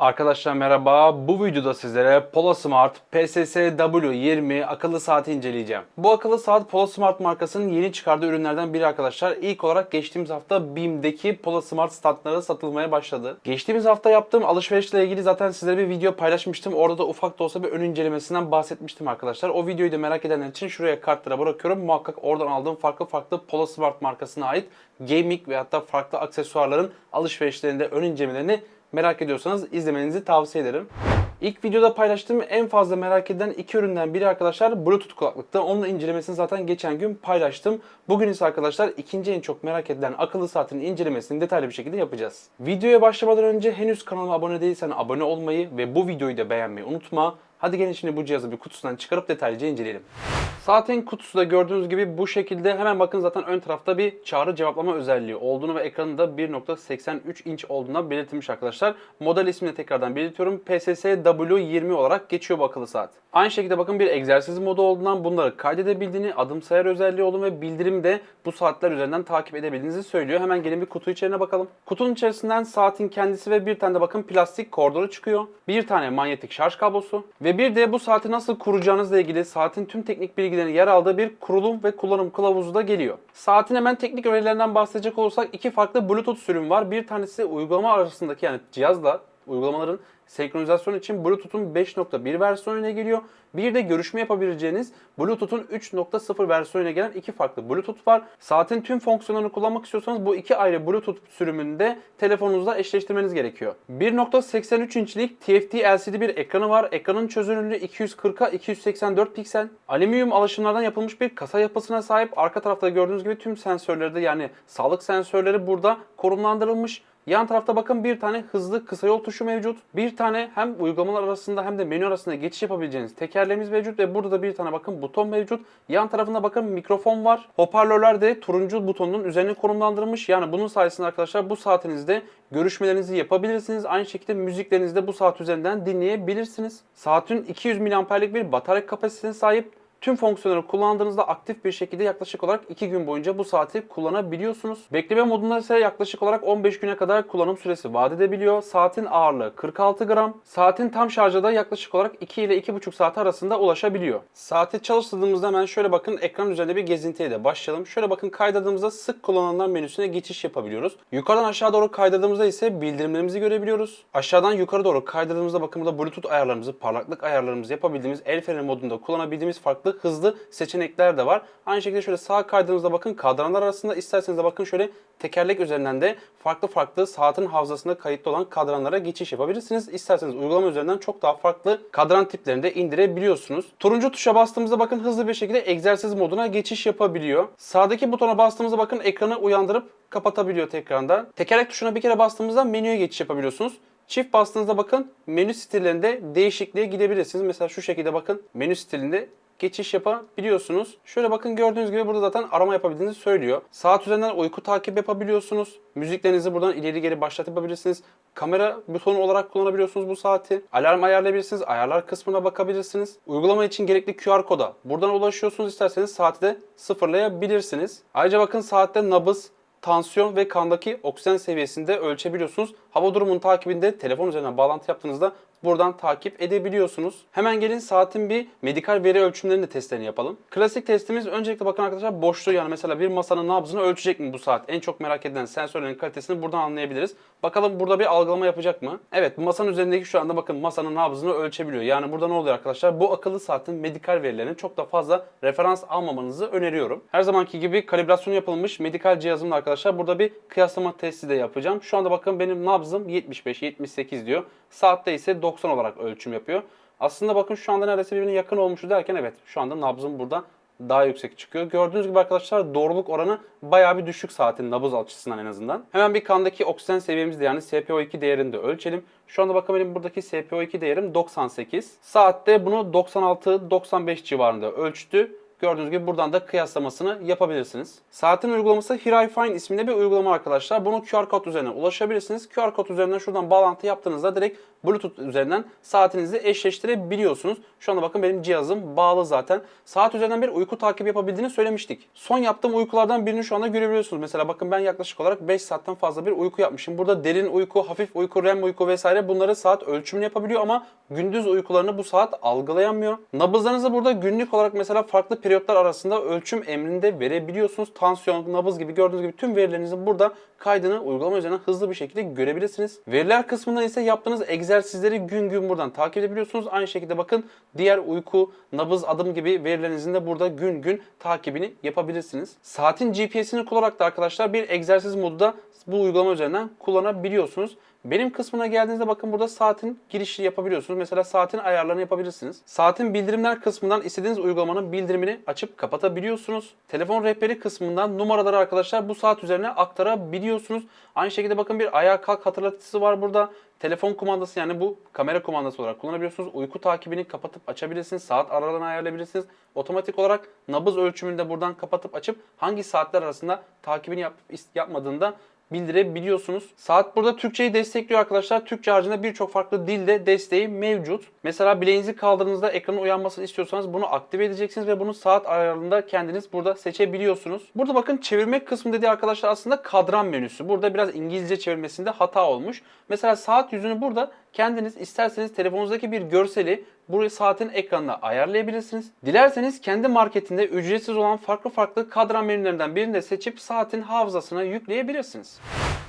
Arkadaşlar merhaba. Bu videoda sizlere Pola Smart PSS W20 akıllı saati inceleyeceğim. Bu akıllı saat Pola Smart markasının yeni çıkardığı ürünlerden biri arkadaşlar. İlk olarak geçtiğimiz hafta BİM'deki Pola Smart standları satılmaya başladı. Geçtiğimiz hafta yaptığım alışverişle ilgili zaten sizlere bir video paylaşmıştım. Orada da ufak da olsa bir ön incelemesinden bahsetmiştim arkadaşlar. O videoyu da merak edenler için şuraya kartlara bırakıyorum. Muhakkak oradan aldığım farklı farklı Pola Smart markasına ait gaming ve hatta farklı aksesuarların alışverişlerinde ön incelemelerini merak ediyorsanız izlemenizi tavsiye ederim. İlk videoda paylaştığım en fazla merak edilen iki üründen biri arkadaşlar Bluetooth kulaklıkta. Onun incelemesini zaten geçen gün paylaştım. Bugün ise arkadaşlar ikinci en çok merak edilen akıllı saatin incelemesini detaylı bir şekilde yapacağız. Videoya başlamadan önce henüz kanalıma abone değilsen abone olmayı ve bu videoyu da beğenmeyi unutma. Hadi gelin şimdi bu cihazı bir kutusundan çıkarıp detaylıca inceleyelim. Saatin kutusu da gördüğünüz gibi bu şekilde hemen bakın zaten ön tarafta bir çağrı cevaplama özelliği olduğunu ve ekranında 1.83 inç olduğuna belirtilmiş arkadaşlar. Model ismini tekrardan belirtiyorum. PSS W20 olarak geçiyor bu akıllı saat. Aynı şekilde bakın bir egzersiz modu olduğundan bunları kaydedebildiğini, adım sayar özelliği olduğunu ve bildirim de bu saatler üzerinden takip edebildiğinizi söylüyor. Hemen gelin bir kutu içeriğine bakalım. Kutunun içerisinden saatin kendisi ve bir tane de bakın plastik kordoru çıkıyor. Bir tane manyetik şarj kablosu ve bir de bu saati nasıl kuracağınızla ilgili saatin tüm teknik bilgilerinin yer aldığı bir kurulum ve kullanım kılavuzu da geliyor. Saatin hemen teknik öğelerinden bahsedecek olursak iki farklı Bluetooth sürüm var. Bir tanesi uygulama arasındaki yani cihazla uygulamaların senkronizasyon için Bluetooth'un 5.1 versiyonuna geliyor. Bir de görüşme yapabileceğiniz Bluetooth'un 3.0 versiyonuna gelen iki farklı Bluetooth var. Saatin tüm fonksiyonlarını kullanmak istiyorsanız bu iki ayrı Bluetooth sürümünde telefonunuzla eşleştirmeniz gerekiyor. 1.83 inçlik TFT LCD bir ekranı var. Ekranın çözünürlüğü 240'a 284 piksel. Alüminyum alaşımlardan yapılmış bir kasa yapısına sahip. Arka tarafta gördüğünüz gibi tüm sensörleri de yani sağlık sensörleri burada konumlandırılmış. Yan tarafta bakın bir tane hızlı kısa yol tuşu mevcut. Bir tane hem uygulamalar arasında hem de menü arasında geçiş yapabileceğiniz tekerleğimiz mevcut ve burada da bir tane bakın buton mevcut. Yan tarafında bakın mikrofon var. Hoparlörler de turuncu butonun üzerine konumlandırılmış. Yani bunun sayesinde arkadaşlar bu saatinizde görüşmelerinizi yapabilirsiniz. Aynı şekilde müziklerinizi de bu saat üzerinden dinleyebilirsiniz. Saatin 200 mAh'lik bir batarya kapasitesine sahip. Tüm fonksiyonları kullandığınızda aktif bir şekilde yaklaşık olarak 2 gün boyunca bu saati kullanabiliyorsunuz. Bekleme modunda ise yaklaşık olarak 15 güne kadar kullanım süresi vaat edebiliyor. Saatin ağırlığı 46 gram. Saatin tam şarja da yaklaşık olarak 2 ile 2,5 saat arasında ulaşabiliyor. Saati çalıştırdığımızda hemen şöyle bakın ekran üzerinde bir gezintiye de başlayalım. Şöyle bakın kaydırdığımızda sık kullanılanlar menüsüne geçiş yapabiliyoruz. Yukarıdan aşağı doğru kaydırdığımızda ise bildirimlerimizi görebiliyoruz. Aşağıdan yukarı doğru kaydırdığımızda bakın burada Bluetooth ayarlarımızı, parlaklık ayarlarımızı yapabildiğimiz el freni modunda kullanabildiğimiz farklı hızlı seçenekler de var. Aynı şekilde şöyle sağ kaydığınızda bakın kadranlar arasında isterseniz de bakın şöyle tekerlek üzerinden de farklı farklı saatin hafızasında kayıtlı olan kadranlara geçiş yapabilirsiniz. İsterseniz uygulama üzerinden çok daha farklı kadran tiplerini de indirebiliyorsunuz. Turuncu tuşa bastığımızda bakın hızlı bir şekilde egzersiz moduna geçiş yapabiliyor. Sağdaki butona bastığımızda bakın ekranı uyandırıp kapatabiliyor tekrardan. Tekerlek tuşuna bir kere bastığımızda menüye geçiş yapabiliyorsunuz. Çift bastığınızda bakın menü stillerinde değişikliğe gidebilirsiniz. Mesela şu şekilde bakın menü stilinde geçiş yapabiliyorsunuz. Şöyle bakın gördüğünüz gibi burada zaten arama yapabildiğinizi söylüyor. Saat üzerinden uyku takip yapabiliyorsunuz. Müziklerinizi buradan ileri geri başlat yapabilirsiniz. Kamera butonu olarak kullanabiliyorsunuz bu saati. Alarm ayarlayabilirsiniz. Ayarlar kısmına bakabilirsiniz. Uygulama için gerekli QR koda buradan ulaşıyorsunuz. İsterseniz saati de sıfırlayabilirsiniz. Ayrıca bakın saatte nabız, tansiyon ve kandaki oksijen seviyesini de ölçebiliyorsunuz. Hava durumunun takibinde telefon üzerinden bağlantı yaptığınızda buradan takip edebiliyorsunuz. Hemen gelin saatin bir medikal veri ölçümlerinin de testlerini yapalım. Klasik testimiz öncelikle bakın arkadaşlar boşluğu yani mesela bir masanın nabzını ölçecek mi bu saat? En çok merak edilen sensörlerin kalitesini buradan anlayabiliriz. Bakalım burada bir algılama yapacak mı? Evet masanın üzerindeki şu anda bakın masanın nabzını ölçebiliyor. Yani burada ne oluyor arkadaşlar? Bu akıllı saatin medikal verilerini çok da fazla referans almamanızı öneriyorum. Her zamanki gibi kalibrasyon yapılmış medikal cihazımla arkadaşlar burada bir kıyaslama testi de yapacağım. Şu anda bakın benim nabzım 75-78 diyor. Saatte ise 90 olarak ölçüm yapıyor. Aslında bakın şu anda neredeyse birbirine yakın olmuşu derken evet şu anda nabzım burada daha yüksek çıkıyor. Gördüğünüz gibi arkadaşlar doğruluk oranı bayağı bir düşük saatin nabız açısından en azından. Hemen bir kandaki oksijen seviyemizi yani SpO2 değerini de ölçelim. Şu anda bakın benim buradaki SpO2 değerim 98. Saatte bunu 96-95 civarında ölçtü. Gördüğünüz gibi buradan da kıyaslamasını yapabilirsiniz. Saatin uygulaması Hiray Fine isminde bir uygulama arkadaşlar. Bunu QR kod üzerinden ulaşabilirsiniz. QR kod üzerinden şuradan bağlantı yaptığınızda direkt Bluetooth üzerinden saatinizi eşleştirebiliyorsunuz. Şu anda bakın benim cihazım bağlı zaten. Saat üzerinden bir uyku takibi yapabildiğini söylemiştik. Son yaptığım uykulardan birini şu anda görebiliyorsunuz. Mesela bakın ben yaklaşık olarak 5 saatten fazla bir uyku yapmışım. Burada derin uyku, hafif uyku, REM uyku vesaire bunları saat ölçümünü yapabiliyor ama gündüz uykularını bu saat algılayamıyor. Nabızlarınızı burada günlük olarak mesela farklı periyotlar arasında ölçüm emrinde verebiliyorsunuz. Tansiyon, nabız gibi gördüğünüz gibi tüm verilerinizi burada kaydını uygulama üzerinden hızlı bir şekilde görebilirsiniz. Veriler kısmında ise yaptığınız egzersizleri gün gün buradan takip edebiliyorsunuz. Aynı şekilde bakın diğer uyku, nabız, adım gibi verilerinizin de burada gün gün takibini yapabilirsiniz. Saatin GPS'ini kullanarak da arkadaşlar bir egzersiz modu da bu uygulama üzerinden kullanabiliyorsunuz. Benim kısmına geldiğinizde bakın burada saatin girişi yapabiliyorsunuz. Mesela saatin ayarlarını yapabilirsiniz. Saatin bildirimler kısmından istediğiniz uygulamanın bildirimini açıp kapatabiliyorsunuz. Telefon rehberi kısmından numaraları arkadaşlar bu saat üzerine aktarabiliyorsunuz. Aynı şekilde bakın bir ayağa kalk hatırlatıcısı var burada. Telefon kumandası yani bu kamera kumandası olarak kullanabiliyorsunuz. Uyku takibini kapatıp açabilirsiniz. Saat aralarını ayarlayabilirsiniz. Otomatik olarak nabız ölçümünü de buradan kapatıp açıp hangi saatler arasında takibini yap, yapmadığında bildirebiliyorsunuz. Saat burada Türkçeyi destekliyor arkadaşlar. Türkçe haricinde birçok farklı dilde desteği mevcut. Mesela bileğinizi kaldırdığınızda ekranın uyanmasını istiyorsanız bunu aktive edeceksiniz ve bunu saat ayarlarında kendiniz burada seçebiliyorsunuz. Burada bakın çevirmek kısmı dediği arkadaşlar aslında kadran menüsü. Burada biraz İngilizce çevirmesinde hata olmuş. Mesela saat yüzünü burada kendiniz isterseniz telefonunuzdaki bir görseli burayı saatin ekranına ayarlayabilirsiniz. Dilerseniz kendi marketinde ücretsiz olan farklı farklı kadran menülerinden birini de seçip saatin hafızasına yükleyebilirsiniz.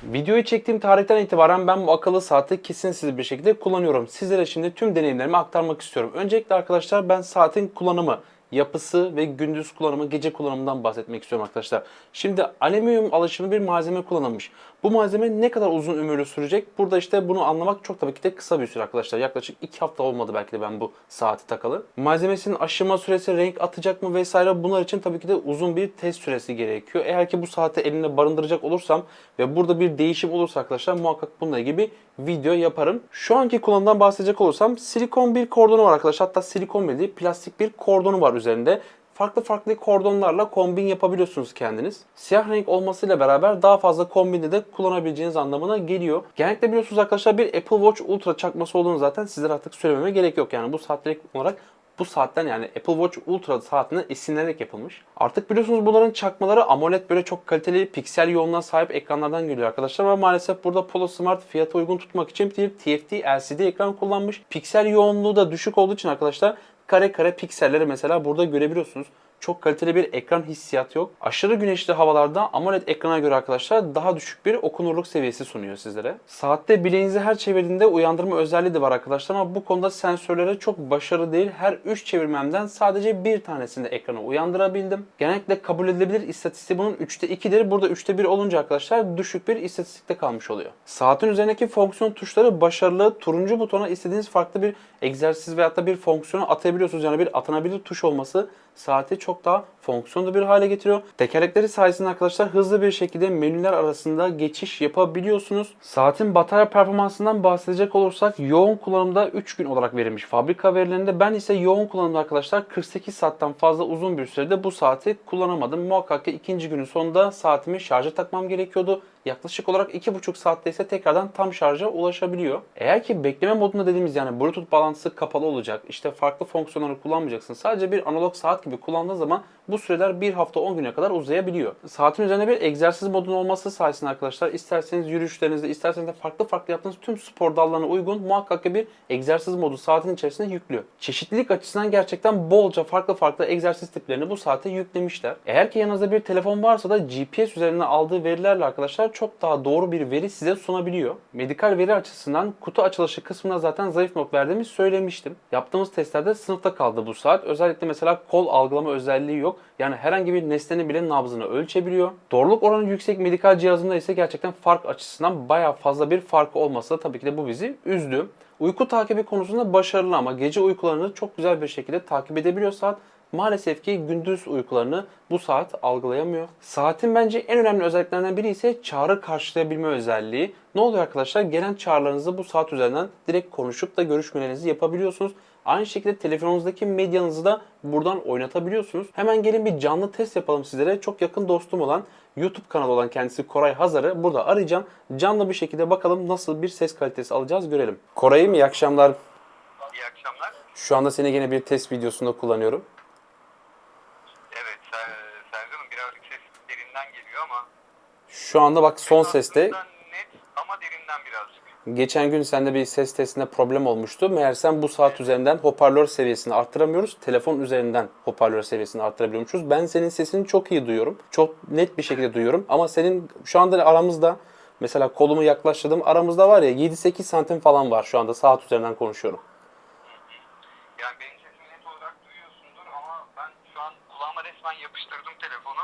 Videoyu çektiğim tarihten itibaren ben bu akıllı saati kesintisiz bir şekilde kullanıyorum. Sizlere şimdi tüm deneyimlerimi aktarmak istiyorum. Öncelikle arkadaşlar ben saatin kullanımı, yapısı ve gündüz kullanımı, gece kullanımından bahsetmek istiyorum arkadaşlar. Şimdi alüminyum alaşımı bir malzeme kullanılmış. Bu malzeme ne kadar uzun ömürlü sürecek? Burada işte bunu anlamak çok tabii ki de kısa bir süre arkadaşlar. Yaklaşık 2 hafta olmadı belki de ben bu saati takalı. Malzemesinin aşıma süresi, renk atacak mı vesaire bunlar için tabii ki de uzun bir test süresi gerekiyor. Eğer ki bu saati elimde barındıracak olursam ve burada bir değişim olursa arkadaşlar muhakkak bununla ilgili bir video yaparım. Şu anki kullanımdan bahsedecek olursam silikon bir kordonu var arkadaşlar. Hatta silikon bile değil plastik bir kordonu var üzerinde farklı farklı kordonlarla kombin yapabiliyorsunuz kendiniz. Siyah renk olmasıyla beraber daha fazla kombinde de kullanabileceğiniz anlamına geliyor. Genellikle biliyorsunuz arkadaşlar bir Apple Watch Ultra çakması olduğunu zaten sizlere artık söylememe gerek yok. Yani bu saat direkt olarak bu saatten yani Apple Watch Ultra saatine esinlenerek yapılmış. Artık biliyorsunuz bunların çakmaları AMOLED böyle çok kaliteli piksel yoğunluğa sahip ekranlardan geliyor arkadaşlar ama maalesef burada Polo Smart fiyatı uygun tutmak için bir TFT LCD ekran kullanmış. Piksel yoğunluğu da düşük olduğu için arkadaşlar kare kare pikselleri mesela burada görebiliyorsunuz. Çok kaliteli bir ekran hissiyatı yok. Aşırı güneşli havalarda AMOLED ekrana göre arkadaşlar daha düşük bir okunurluk seviyesi sunuyor sizlere. Saatte bileğinizi her çevirdiğinde uyandırma özelliği de var arkadaşlar ama bu konuda sensörlere çok başarılı değil. Her 3 çevirmemden sadece bir tanesinde ekranı uyandırabildim. Genellikle kabul edilebilir istatistiği bunun 3'te 2'dir. Burada 3'te 1 olunca arkadaşlar düşük bir istatistikte kalmış oluyor. Saatin üzerindeki fonksiyon tuşları başarılı. Turuncu butona istediğiniz farklı bir egzersiz veyahut da bir fonksiyonu atabiliyorsunuz. Yani bir atanabilir tuş olması saati çok daha fonksiyonlu bir hale getiriyor. Tekerlekleri sayesinde arkadaşlar hızlı bir şekilde menüler arasında geçiş yapabiliyorsunuz. Saatin batarya performansından bahsedecek olursak yoğun kullanımda 3 gün olarak verilmiş fabrika verilerinde. Ben ise yoğun kullanımda arkadaşlar 48 saatten fazla uzun bir sürede bu saati kullanamadım. Muhakkak ki ikinci günün sonunda saatimi şarja takmam gerekiyordu. Yaklaşık olarak 2,5 saatte ise tekrardan tam şarja ulaşabiliyor. Eğer ki bekleme modunda dediğimiz yani Bluetooth bağlantısı kapalı olacak, işte farklı fonksiyonları kullanmayacaksın. Sadece bir analog saat gibi kullandığın zaman bu süreler bir hafta 10 güne kadar uzayabiliyor. Saatin üzerinde bir egzersiz modunun olması sayesinde arkadaşlar isterseniz yürüyüşlerinizde, isterseniz de farklı farklı yaptığınız tüm spor dallarına uygun muhakkak ki bir egzersiz modu saatin içerisinde yüklüyor. Çeşitlilik açısından gerçekten bolca farklı farklı egzersiz tiplerini bu saate yüklemişler. Eğer ki yanınızda bir telefon varsa da GPS üzerinden aldığı verilerle arkadaşlar çok daha doğru bir veri size sunabiliyor. Medikal veri açısından kutu açılışı kısmına zaten zayıf not verdiğimi söylemiştim. Yaptığımız testlerde sınıfta kaldı bu saat. Özellikle mesela kol algılama özelliği yok. Yani herhangi bir nesnenin bile nabzını ölçebiliyor. Doğruluk oranı yüksek medikal cihazında ise gerçekten fark açısından bayağı fazla bir farkı olması da tabii ki de bu bizi üzdü. Uyku takibi konusunda başarılı ama gece uykularını çok güzel bir şekilde takip edebiliyor saat. Maalesef ki gündüz uykularını bu saat algılayamıyor. Saatin bence en önemli özelliklerinden biri ise çağrı karşılayabilme özelliği. Ne oluyor arkadaşlar? Gelen çağrılarınızı bu saat üzerinden direkt konuşup da görüşmelerinizi yapabiliyorsunuz. Aynı şekilde telefonunuzdaki medyanızı da buradan oynatabiliyorsunuz. Hemen gelin bir canlı test yapalım sizlere. Çok yakın dostum olan YouTube kanalı olan kendisi Koray Hazar'ı burada arayacağım. Canlı bir şekilde bakalım nasıl bir ses kalitesi alacağız görelim. Koray'ım iyi akşamlar. İyi akşamlar. Şu anda seni yine bir test videosunda kullanıyorum. Evet, Ser- Sercan'ım birazcık ses derinden geliyor ama... Şu anda bak son seste net ama derinden birazcık. geçen gün sende bir ses testinde problem olmuştu. Meğersem bu saat üzerinden hoparlör seviyesini arttıramıyoruz. Telefon üzerinden hoparlör seviyesini arttırabiliyormuşuz. Ben senin sesini çok iyi duyuyorum. Çok net bir şekilde duyuyorum. Ama senin şu anda aramızda mesela kolumu yaklaştırdım. Aramızda var ya 7-8 santim falan var şu anda saat üzerinden konuşuyorum. Yani benim sesimi net olarak duyuyorsundur ama ben şu an kulağıma resmen yapıştırdım telefonu.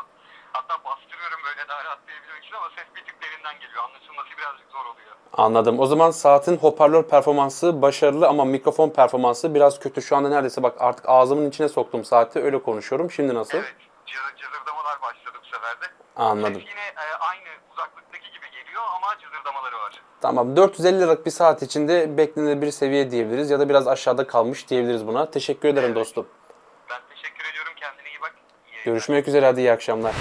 Hatta bastırıyorum böyle daha rahat duyabilmek için ama ses bir tık derinden geliyor. Anlaşılması birazcık zor oluyor. Anladım. O zaman saatin hoparlör performansı başarılı ama mikrofon performansı biraz kötü. Şu anda neredeyse bak artık ağzımın içine soktum saati öyle konuşuyorum. Şimdi nasıl? Evet, cızır, cızırdamalar başladı bu sefer de. Anladım. Ses yine e, aynı uzaklıktaki gibi geliyor ama cızırdamaları var. Tamam 450 liralık bir saat içinde beklenebilir seviye diyebiliriz ya da biraz aşağıda kalmış diyebiliriz buna. Teşekkür ederim dostum. Ben teşekkür ediyorum. Kendine iyi bak. İyi. Görüşmek üzere hadi iyi akşamlar.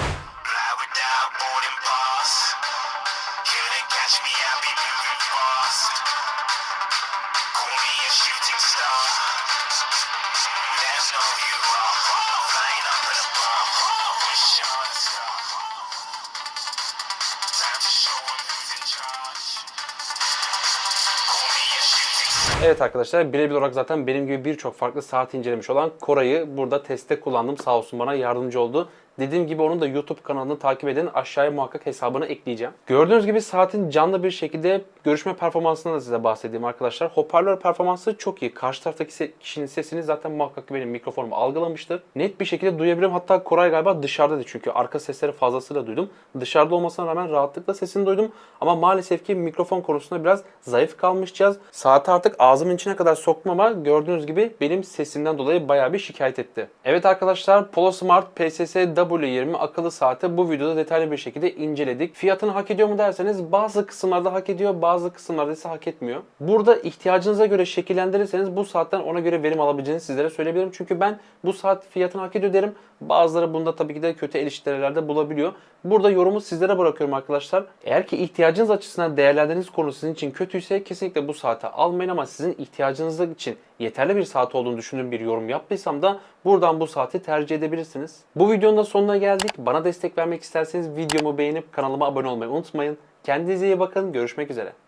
Evet arkadaşlar birebir olarak zaten benim gibi birçok farklı saat incelemiş olan Koray'ı burada testte kullandım. Sağ olsun bana yardımcı oldu. Dediğim gibi onun da YouTube kanalını takip edin. Aşağıya muhakkak hesabını ekleyeceğim. Gördüğünüz gibi saatin canlı bir şekilde görüşme performansından da size bahsedeyim arkadaşlar. Hoparlör performansı çok iyi. Karşı taraftaki kişinin sesini zaten muhakkak benim mikrofonum algılamıştır. Net bir şekilde duyabilirim. Hatta Koray galiba dışarıdaydı çünkü arka sesleri fazlasıyla duydum. Dışarıda olmasına rağmen rahatlıkla sesini duydum. Ama maalesef ki mikrofon konusunda biraz zayıf kalmış cihaz. Saati artık ağzımın içine kadar soktum ama gördüğünüz gibi benim sesimden dolayı bayağı bir şikayet etti. Evet arkadaşlar Polo Smart PSS W20 akıllı saati bu videoda detaylı bir şekilde inceledik. Fiyatını hak ediyor mu derseniz bazı kısımlarda hak ediyor bazı kısımlarda ise hak etmiyor. Burada ihtiyacınıza göre şekillendirirseniz bu saatten ona göre verim alabileceğinizi sizlere söyleyebilirim. Çünkü ben bu saat fiyatını hak ediyor derim. Bazıları bunda tabii ki de kötü eleştirilerde bulabiliyor. Burada yorumu sizlere bırakıyorum arkadaşlar. Eğer ki ihtiyacınız açısından değerlendirdiğiniz konu sizin için kötüyse kesinlikle bu saate almayın ama sizin ihtiyacınız için yeterli bir saat olduğunu düşündüğüm bir yorum yaptıysam da buradan bu saati tercih edebilirsiniz. Bu videonun da sonuna geldik. Bana destek vermek isterseniz videomu beğenip kanalıma abone olmayı unutmayın. Kendinize iyi bakın. Görüşmek üzere.